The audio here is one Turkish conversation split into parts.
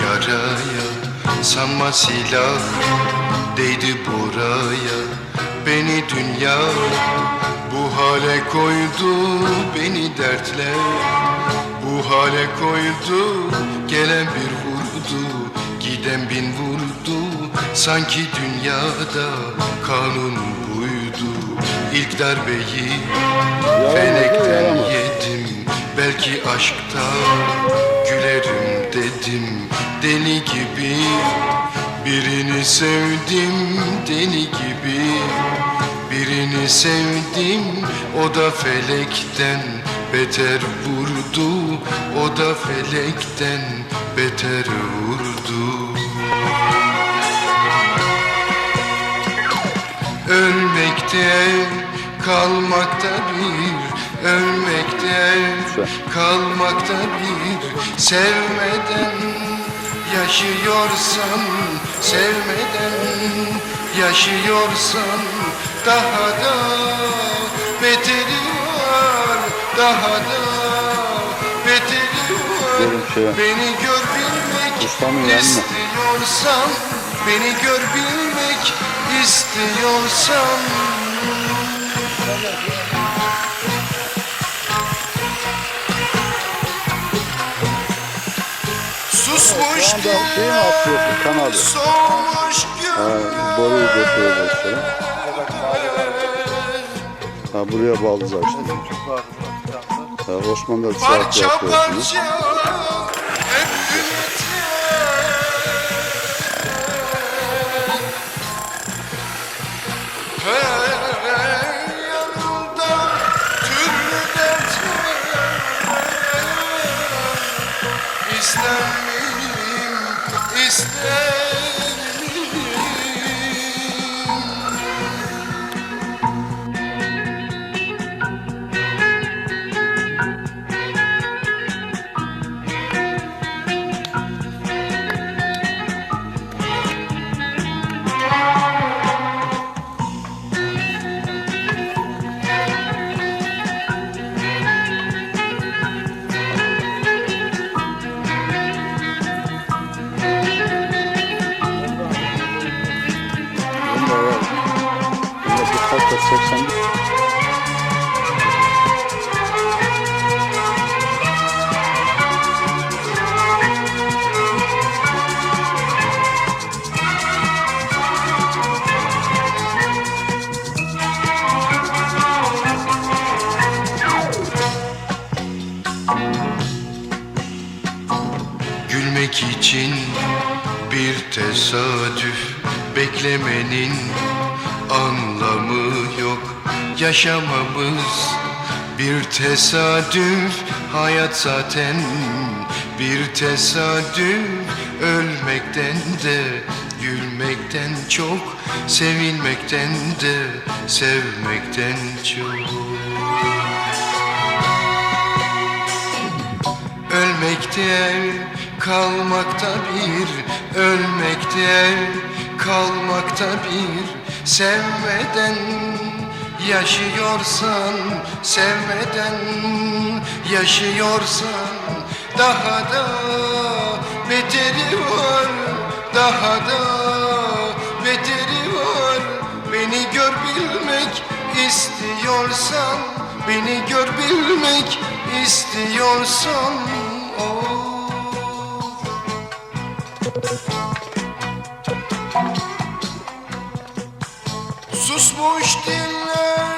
yaraya Sanma silah değdi buraya. Beni dünya bu hale koydu Beni dertler bu hale koydu Gelen bir vurdu giden bin vurdu. Sanki dünyada kanun buydu. İlk darbeyi felekten yedim. Belki aşkta gülerim dedim Deli gibi. Birini sevdim Deli gibi. Birini sevdim O da felekten beter vurdu. O da felekten beter vurdu. Ölmekte kalmakta bir Ölmekte kalmakta bir Sevmeden yaşıyorsan Sevmeden yaşıyorsan Daha da beteri var Daha da beteri var. Şeye. Beni gör bilmek istiyorsan Beni gör bilmek istiyorsan Susmuş Şu anda şey mi atıyorsun kanalı? Soğumuş Ha, boruyu götüreceğiz şöyle. Ha, buraya bağlı zaten. Ha, Osmanlı saat yapıyorsunuz. tristeza. 81 Gülmek için bir tesadüf beklemenin anlamı yok. Yaşamamız bir tesadüf. Hayat zaten bir tesadüf. Ölmekten de gülmekten çok Sevilmekten de sevmekten çok. Ölmekte kalmakta bir Ölmekte kalmakta bir Sevmeden yaşıyorsan Sevmeden yaşıyorsan Daha da beteri var Daha da beteri var Beni gör bilmek istiyorsan Beni gör bilmek istiyorsan oh. Diller,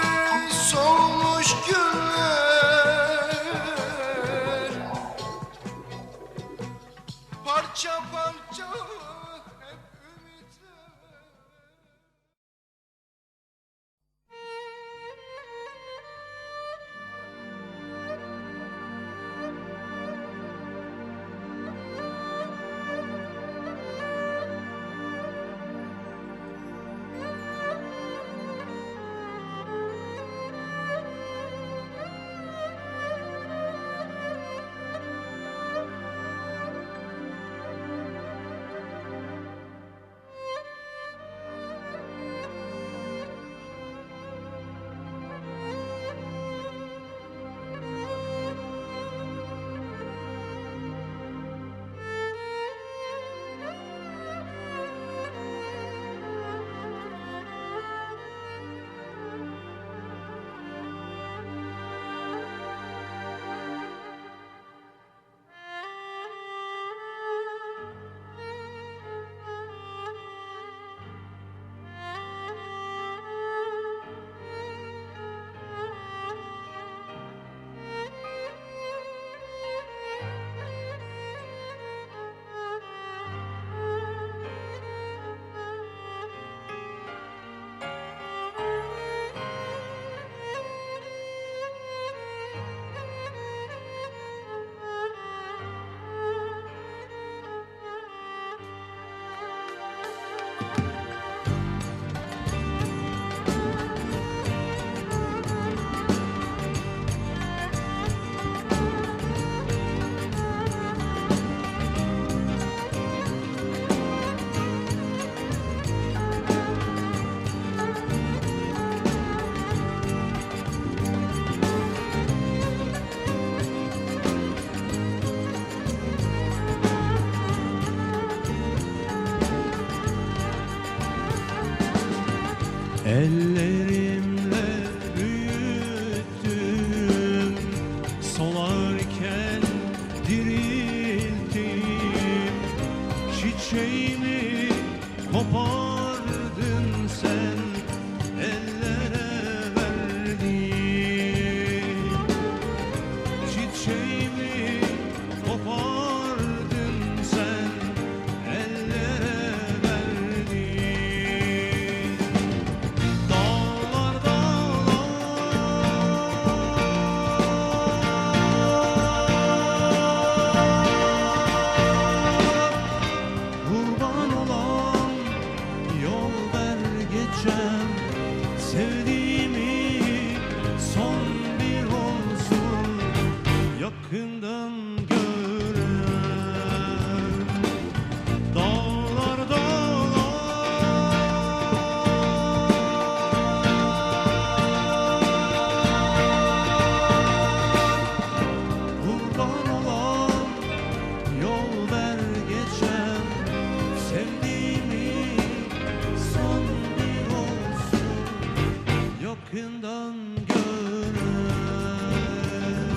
Bye. Ellerimle yakından